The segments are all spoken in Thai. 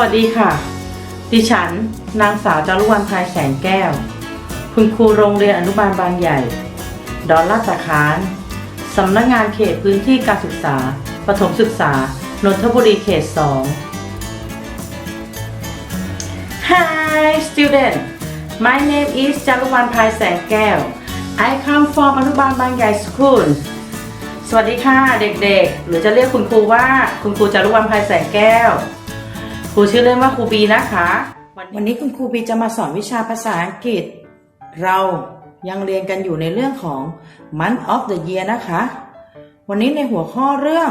วัสดีค่ะ ดิฉัน นางสาวจารุวรรณภายแสงแก้ว คุณครูโรงเรียนอนุบาลบางใหญ่ ดอนลาดตะคานสำนักงานเขตพื้นที่การศึกษา ประถมศึกษา นนทบุรีเขต 2 Hi student my name is จารุวรรณภายแสงแก้ว I come from อนุบาลบางใหญ่ school สวัสดีค่ะเด็กๆ หรือจะเรียกคุณครูว่าคุณครูจารุวรรณภายแสงแก้ว ครูชื่อเล่นว่าครูบีนะคะ วันนี้คุณครูบีจะมาสอนวิชาภาษาอังกฤษ เรายังเรียนกันอยู่ในเรื่องของ month of the year นะคะ วันนี้ในหัวข้อเรื่อง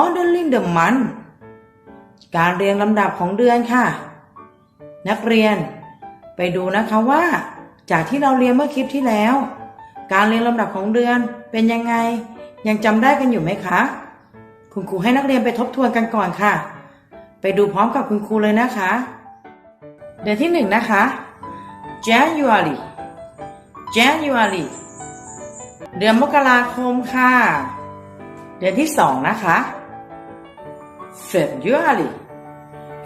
ordering the month การเรียงลำดับของเดือนค่ะ นักเรียน ไปดูนะคะว่า จากที่เราเรียนเมื่อคลิปที่แล้ว การเรียงลำดับของเดือนเป็นยังไง ยังจำได้กันอยู่ไหมคะ คุณครูให้นักเรียนไปทบทวนกันก่อนค่ะ ไปดูพร้อมกับคุณครูเลยนะคะ เดือนที่หนึ่งนะคะ January January เดือนมกราคมค่ะ เดือนที่สองนะคะ February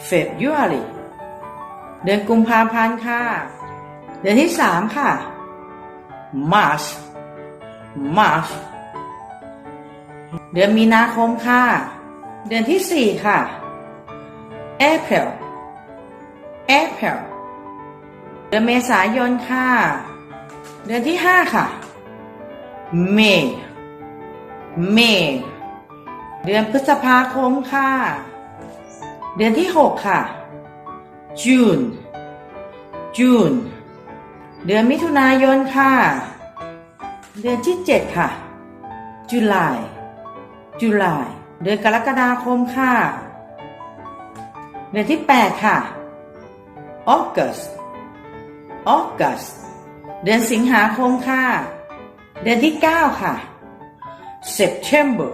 February เดือนกุมภาพันธ์ค่ะ เดือนที่สามค่ะ March March เดือนมีนาคมค่ะ เดือนที่สี่ค่ะ April April เดือนเมษายนค่ะ เดือนที่ห้าค่ะ May May เดือนพฤษภาคมค่ะ เดือนที่หกค่ะ June June เดือนมิถุนายนค่ะ เดือนที่เจ็ดค่ะ July July เดือนกรกฎาคมค่ะ เดือนที่ 8 ค่ะ August August เดือนสิงหาคมค่ะ เดือนที่ 9 ค่ะ September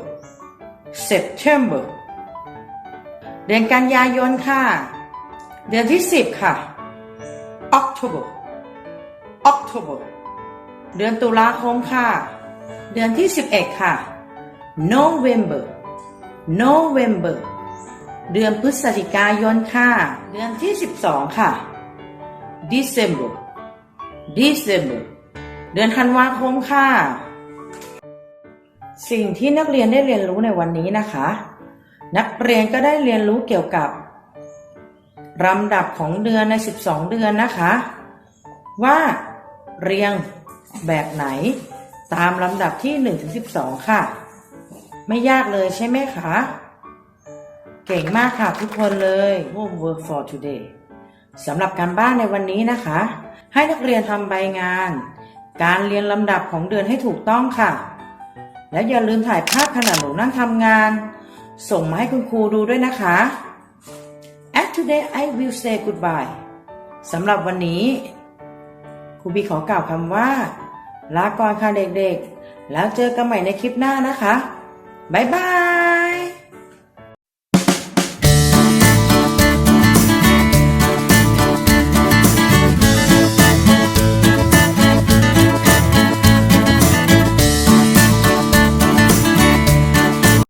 September เดือนกันยายนค่ะ เดือนที่ 10 ค่ะ October October เดือนตุลาคมค่ะ เดือนที่ 11 ค่ะ November November เดือนพฤศจิกายนค่ะ เดือนที่ 12 ค่ะ December December เดือนธันวาคมค่ะ สิ่งที่นักเรียนได้เรียนรู้ในวันนี้นะคะ นักเรียนก็ได้เรียนรู้เกี่ยวกับลำดับของเดือนใน 12 เดือนนะคะ ว่าเรียงแบบไหนตามลำดับที่1ถึง12 ค่ะ ไม่ยากเลยใช่ไหมคะ เก่งมากค่ะทุกคนเลย homework for today สำหรับการบ้านในวันนี้นะคะ ให้นักเรียนทำใบงาน การเรียนลำดับของเดือนให้ถูกต้องค่ะ และอย่าลืมถ่ายภาพขณะหนูนั่งทำงาน ส่งมาให้คุณครูดูด้วยนะคะ And today I will say goodbye สำหรับวันนี้ครูบีขอกล่าวคำว่า ลาก่อนค่ะเด็กๆ แล้วเจอกันใหม่ในคลิปหน้านะคะ บ๊ายบาย